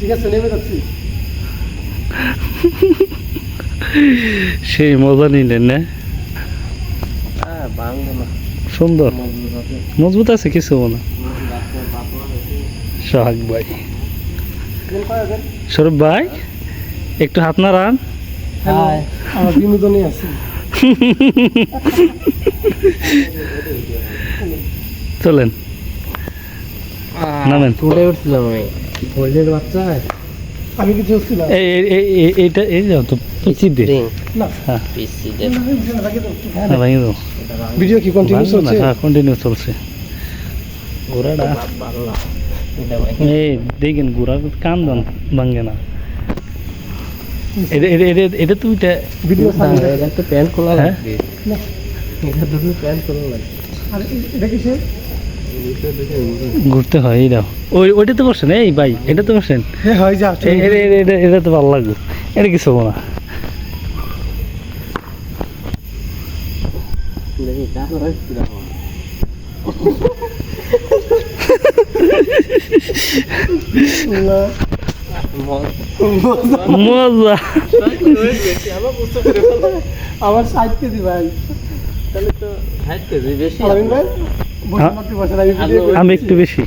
ঠিক আছে নেমে যাচ্ছি। সেই মজা নিলেন না? হ্যাঁ না। সুন্দর। মজবুত আছে। কিছু না সোহাগ ভাই? সৌরভ ভাই একটু হাত বিনোদনে আছে। চলেন। নামেন। উঠে উঠছিলাম আমি। হোল্ডের বাচ্চা? আমি কিছু হচ্ছিলাম এই এই- এই এই- যাও তো পিছি দে। না। হ্যাঁ। হ্যাঁ ভাই দাও। ভিডিও কি কন্টিনিউ চলছে? হ্যাঁ কন্টিনিউ চলছে। ঘোড়াটা এটা এই দেখেন ঘোড়া কান দান ভাঙ্গে না। এটা এটা এটা- এটা তুমি ভিডিও সামনে। এটা তো প্যান্ট খোলা হ্যাঁ? লাগবে। না। এটা প্যান্ট খোলা লাগবে। আর এটা ঘুরতে হয় এই দাও ওই ওইটাতে বসেন এই ভাই হ্যাঁ হয় এটা এটা- এটা এটা তো ভালো লাগবে। এটা কিছু হব না। মজা। আমার ষাট কেজি ভাই? তাহলে তো ষাট কেজি বেশি ভাই? হ্যাঁ? আমি একটু বেশি।